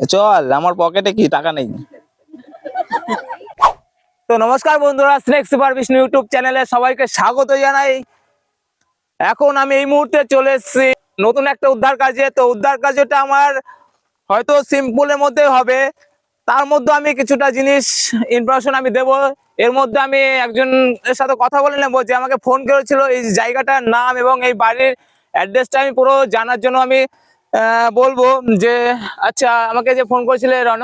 চল, আমার পকেটে কি? টাকা নেই। তো নমস্কার বন্ধুরা, স্নেক সুপার বিষ্ণু ইউটিউব চ্যানেলে সবাইকে স্বাগত জানাই। এখন আমি এই মুহূর্তে চলে এসেছি নতুন একটা উদ্ধার কাজে। তো উদ্ধার কাজটা আমার হয়তো সিম্পলের মধ্যে হবে। তার মধ্যে আমি কিছুটা জিনিস ইনফরমেশন আমি দেব। এর মধ্যে আমি একজনের সাথে কথা বলে নেব যে আমাকে ফোন করেছিল এই জায়গাটার নাম এবং এই বাড়ির অ্যাড্রেসটা আমি পুরো জানার জন্য আমি বলব যে আচ্ছা আমাকে যে ফোন করেছিলে রণ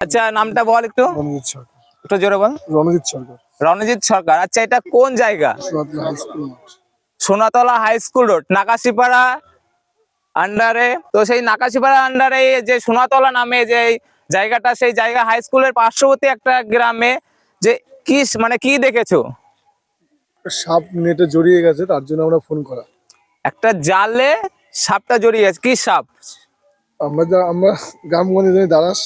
আচ্ছা নামটা বল একটু। রণজিৎ সরকার। একটু জোরে বল। রণজিৎ সরকার। রণজিৎ সরকার। আচ্ছা এটা কোন জায়গা? Sonatala high school road Nakashipara আন্ডারে তো সেই নাকাশিপাড়া আন্ডারে যে সোনাতলা নামে যে জায়গাটা সেই জায়গা হাই স্কুলের পার্শ্ববর্তী একটা গ্রামে যে কি মানে কি দেখেছ? সাপ নেটে জড়িয়ে গেছে তার জন্য আমরা ফোন করা। একটা জালে সাপটা জড়িয়ে গেছে কি সাপ? আমরা যা আমরা গ্রামগঞ্জে জানি দারাস।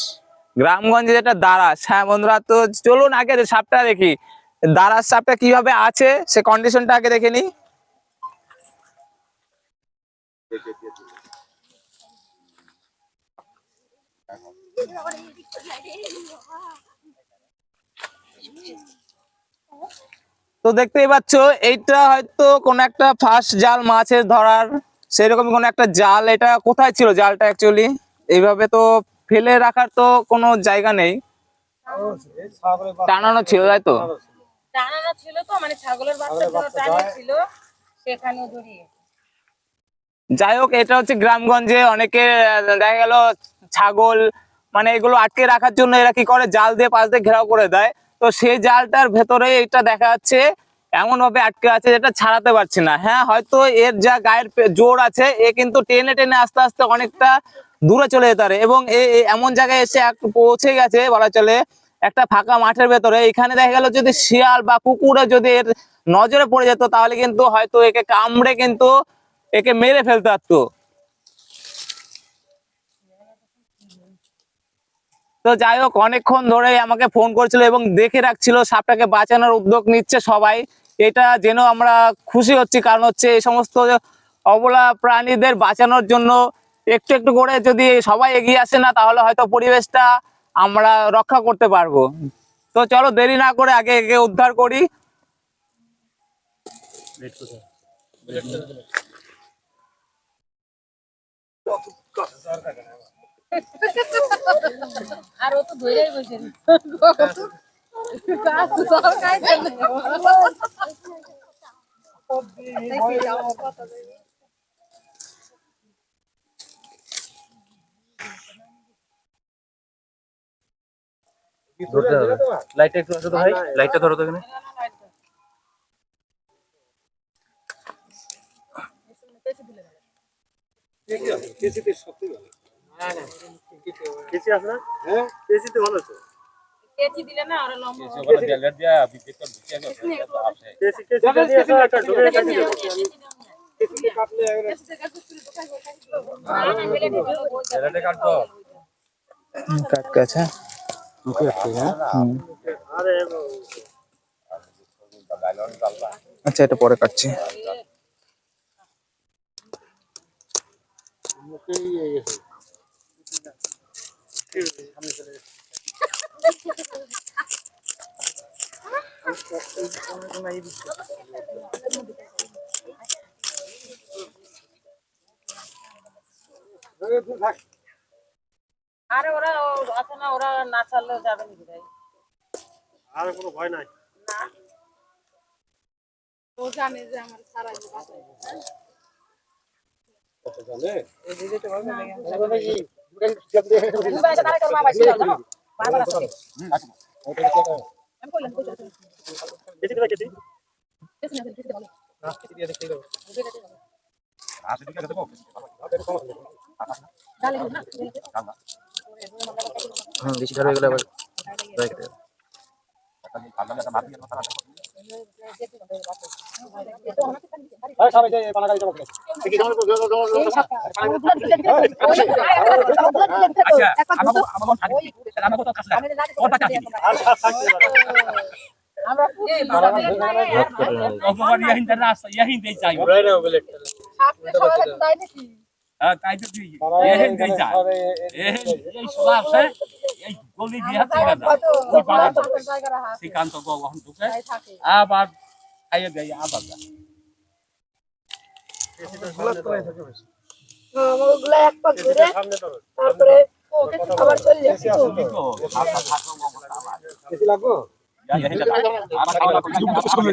গ্রামগঞ্জে যেটা দারাস হ্যাঁ বন্ধুরা তো চলুন আগে যে সাপটা দেখি। দারাস সাপটা কীভাবে আছে সে কন্ডিশনটা আগে দেখে নিই। তো দেখতেই পাচ্ছ এইটা হয়তো কোন একটা ফার্স্ট জাল মাছের ধরার সেরকম কোন একটা জাল এটা কোথায় ছিল জালটা অ্যাকচুয়ালি এইভাবে তো ফেলে রাখার তো কোনো জায়গা নেই। টানানো ছিল তাই তো? টানানো ছিল তো মানে ছাগলের বাচ্চা ছিল সেখানে জড়িয়ে যাই হোক এটা হচ্ছে গ্রামগঞ্জে অনেকে দেখা গেল ছাগল মানে এগুলো আটকে রাখার জন্য এরা কি করে জাল দিয়ে পাশ দিয়ে ঘেরাও করে দেয়। তো সেই জালটার ভেতরে এটা দেখা যাচ্ছে এমন ভাবে আটকে আছে যেটা ছাড়াতে পারছে না। হ্যাঁ হয়তো এর যা গায়ের জোর আছে, এ কিন্তু টেনে টেনে আস্তে আস্তে অনেকটা দূরে চলে যেতে পারে এবং এমন জায়গায় এসে পৌঁছে গেছে বলা চলে একটা ফাঁকা মাঠের ভেতরে। এখানে দেখা গেল যদি শিয়াল বা কুকুরে যদি এর নজরে পড়ে যেত, তাহলে কিন্তু হয়তো একে কামড়ে কিন্তু একে মেরে ফেলতে পারতো। তো যাই হোক, অনেকক্ষণ ধরে আমাকে ফোন করছিল এবং দেখে রাখছিল, সাপটাকে বাঁচানোর উদ্যোগ নিচ্ছে সবাই। এটা যেন আমরা খুশি হচ্ছি, কারণ হচ্ছে এই সমস্ত অবলা প্রাণীদের বাঁচানোর জন্য একটু একটু করে যদি সবাই এগিয়ে আসে না, তাহলে হয়তো পরিবেশটা আমরা রক্ষা করতে পারব। তো চলো, দেরি না করে আগে একে উদ্ধার করি। আর ও তো ধরেই বসে তো ধরতে হবে। লাইটটা একটু আসো তো ভাই। লাইটটা ধরো তো এখানে। কেসি আছে না? হ্যাঁ। কেসিতে ভালো তো কেচি দিলে না আর লম্বা কেসি কেসি নিয়ে আসো একটা ঢুকে কেসি দেবো কাট গেছে আরে আচ্ছা এটা পরে কাটছি। আরে ওরা ও- আছে না ওরা না ছাড়লেও যাবে নাকি ভাই আর কোনো ভয় নাই না ও জানে যে আমার সারা হয়ে ভয় কেটে যাবে। আমরা এই বাবা দিয়ে খাই আর অপমান ইয়াহিন তার তাই হ্যাঁ তো তুই এই এই সব আছে এই গলি দিয়া থেকে না ওই পাগল জায়গা হাত শ্রীকান্ত গহন তোকে তাই থাকে। আবার খাইয়ে দেয় আবার যা। ওগুলা এক পাক ঘুরে তারপরে আবার চলে যাচ্ছে তো। তো ইয়াহিন আবার খাওয়া আমি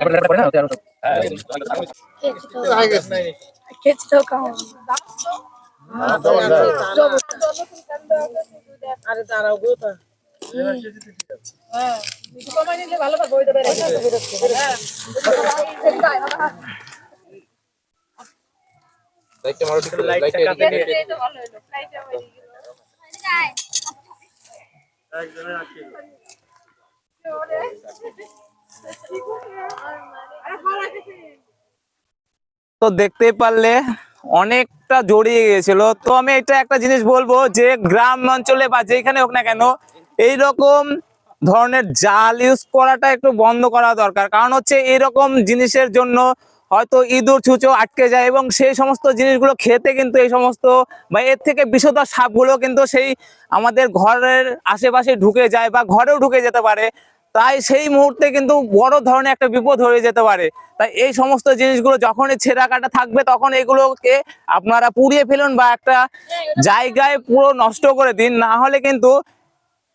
আরে দাঁড়াও গো তা নিলে ভালো থাকবে ওইটা বেড়ে হ্যাঁ এই তো ভালো হলো ফ্লাইটে আমার তো দেখতেই পারলে অনেকটা জড়িয়ে গেছিল তো আমি এটা একটা জিনিস বলব যে গ্রাম অঞ্চলে বা যেখানে হোক না কেন এই রকম ধরনের জাল ইউজ করাটা একটু বন্ধ করা দরকার। কারণ হচ্ছে এরকম জিনিসের জন্য হয়তো ইঁদুর, ছুঁচো আটকে যায় এবং সেই সমস্ত জিনিসগুলো খেতে কিন্তু এই সমস্ত বা এর থেকে বিষধর সাপগুলো কিন্তু সেই আমাদের ঘরের আশেপাশে ঢুকে যায় বা ঘরেও ঢুকে যেতে পারে। তাই সেই মুহূর্তে কিন্তু বড় ধরনের একটা বিপদ হয়ে যেতে পারে। তাই এই সমস্ত জিনিসগুলো যখনই ছেঁড়া কাটা থাকবে, তখন এগুলোকে আপনারা পুড়িয়ে ফেলুন বা একটা জায়গায় পুরো নষ্ট করে দিন। না হলে কিন্তু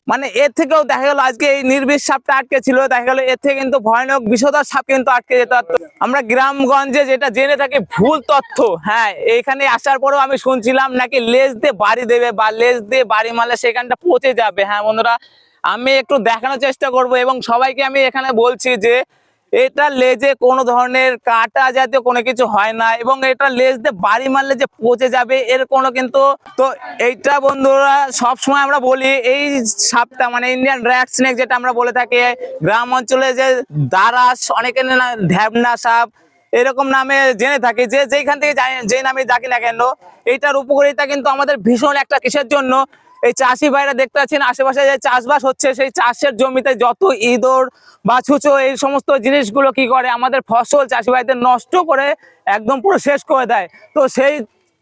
মানে এর থেকেও দেখা গেল আজকে এই নির্বিষ সাপটা আটকে ছিল, দেখা গেল এর থেকে কিন্তু ভয়ানক বিষধর সাপ কিন্তু আটকে যেতে। পারতো আমরা গ্রামগঞ্জে যেটা জেনে থাকি, ভুল তথ্য হ্যাঁ এখানে আসার পরেও আমি শুনছিলাম নাকি লেজ দিয়ে বাড়ি দেবে বা লেজ দিয়ে বাড়ি মারলে সেখানটা পচে যাবে। হ্যাঁ বন্ধুরা আমি একটু দেখানোর চেষ্টা করব এবং সবাইকে আমি এখানে বলছি যে এটা লেজে কোনো ধরনের কাটা জাতীয় কোনো কিছু হয় না এবং এটা লেজ দিয়ে বাড়ি মারলে যে পচে যাবে এর কোনো কিন্তু তো এইটা বন্ধুরা সব সময় আমরা বলি এই সাপটা মানে ইন্ডিয়ান র্যাট স্নেক যেটা আমরা বলে থাকি, গ্রাম অঞ্চলে যে দারাস, অনেকে ঢ্যাবনা সাপ এরকম নামে জেনে থাকি, যে যেখান থেকে যেই নামে ডাকি না কেন, এইটার উপকারিতা কিন্তু আমাদের ভীষণ একটা কিসের জন্য? এই চাষি ভাইরা দেখতে পাচ্ছেন, আশেপাশে যে চাষবাস হচ্ছে, সেই চাষের জমিতে যত ইঁদুর বা ছুঁচো, এই সমস্ত জিনিসগুলো কি করে? আমাদের ফসল চাষি ভাইদের নষ্ট করে একদম পুরো শেষ করে দেয়। তো সেই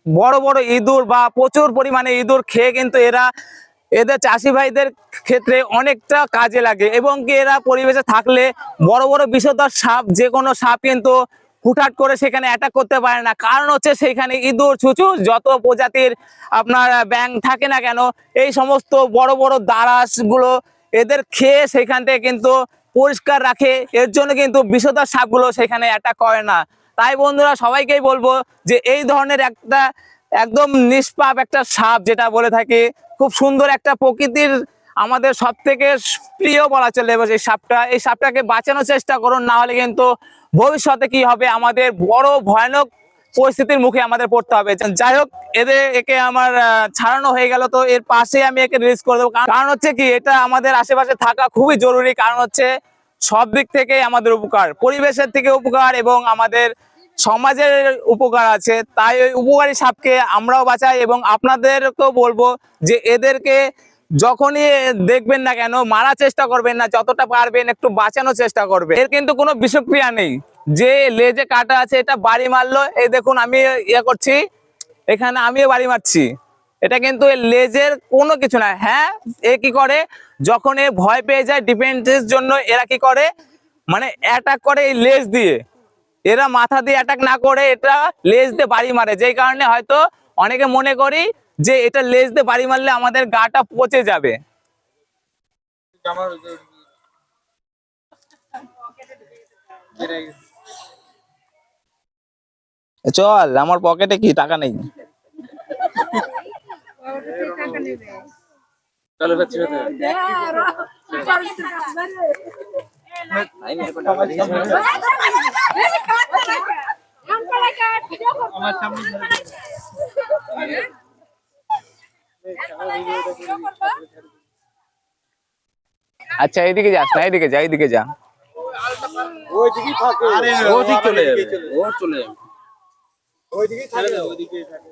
বড় বড় ইঁদুর বা প্রচুর পরিমাণে ইঁদুর খেয়ে কিন্তু এরা, এদের চাষি ভাইদের ক্ষেত্রে অনেকটা কাজে লাগে। এবং কি এরা পরিবেশে থাকলে বড় বড় বিষধর সাপ যে কোনো সাপ কিন্তু হুটহাট করে সেখানে অ্যাটাক করতে পারে না। কারণ হচ্ছে সেখানে ইঁদুর, ছুচু যত প্রজাতির আপনার ব্যাং থাকে না কেন, এই সমস্ত বড় বড় দারাসগুলো এদের খেয়ে সেখান থেকে কিন্তু পরিষ্কার রাখে। এর জন্য কিন্তু বিষধর সাপগুলো সেখানে অ্যাটাক করে না। তাই বন্ধুরা, সবাইকেই বলব যে এই ধরনের একটা একদম নিষ্পাপ একটা সাপ, যেটা বলে থাকে, খুব সুন্দর একটা প্রকৃতির আমাদের সব থেকে প্রিয় বলা চলে এই সাপটা, এই সাপটাকে বাঁচানোর চেষ্টা করুন, না হলে কিন্তু ভবিষ্যতে কি হবে? আমাদের বড় ভয়ানক পরিস্থিতির মুখে আমাদের পড়তে হবে। যাই হোক, এদের, একে আমার ছাড়ানো হয়ে গেল, তো এর পাশে আমি একে রিলিজ করে দেবো। কারণ হচ্ছে কি, এটা আমাদের আশেপাশে থাকা খুবই জরুরি, কারণ হচ্ছে সব দিক থেকে আমাদের উপকার, পরিবেশের থেকে উপকার এবং আমাদের সমাজের উপকার আছে। তাই ওই উপকারী সাপকে আমরাও বাঁচাই এবং আপনাদেরকেও বলব যে এদেরকে যখনই দেখবেন না কেন, মারার চেষ্টা করবেন না, যতটা পারবেন একটু বাঁচানোর চেষ্টা করবেন। এর কিন্তু কোনো বিষক্রিয়া নেই। যে লেজে কাটা আছে, এটা বাড়ি মারলো, এই দেখুন আমি ইয়ে করছি, এখানে আমিও বাড়ি মারছি। এটা কিন্তু লেজের কোনো কিছু না। হ্যাঁ এ কি করে? যখন এ ভয় পেয়ে যায় ডিফেন্সের জন্য, এরা কি করে? মানে অ্যাটাক করে এই লেজ দিয়ে। এরা মাথা দিয়ে অ্যাটাক না করে, এটা লেজ দিয়ে বাড়ি মারে। যেই কারণে হয়তো অনেকে মনে করি যে এটা লেজ দিয়ে বাড়ি মারলে আমাদের গাটা পচে যাবে। চল, আমার পকেটে কি টাকা নেই? চলো যাচ্ছি আচ্ছা এইদিকে যাস না এইদিকে যা এইদিকে যা। ওইদিকে থাকে। ও ঠিক চলে যাবে। ও চলে ওইদিকে থাকে ওইদিকে থাকে।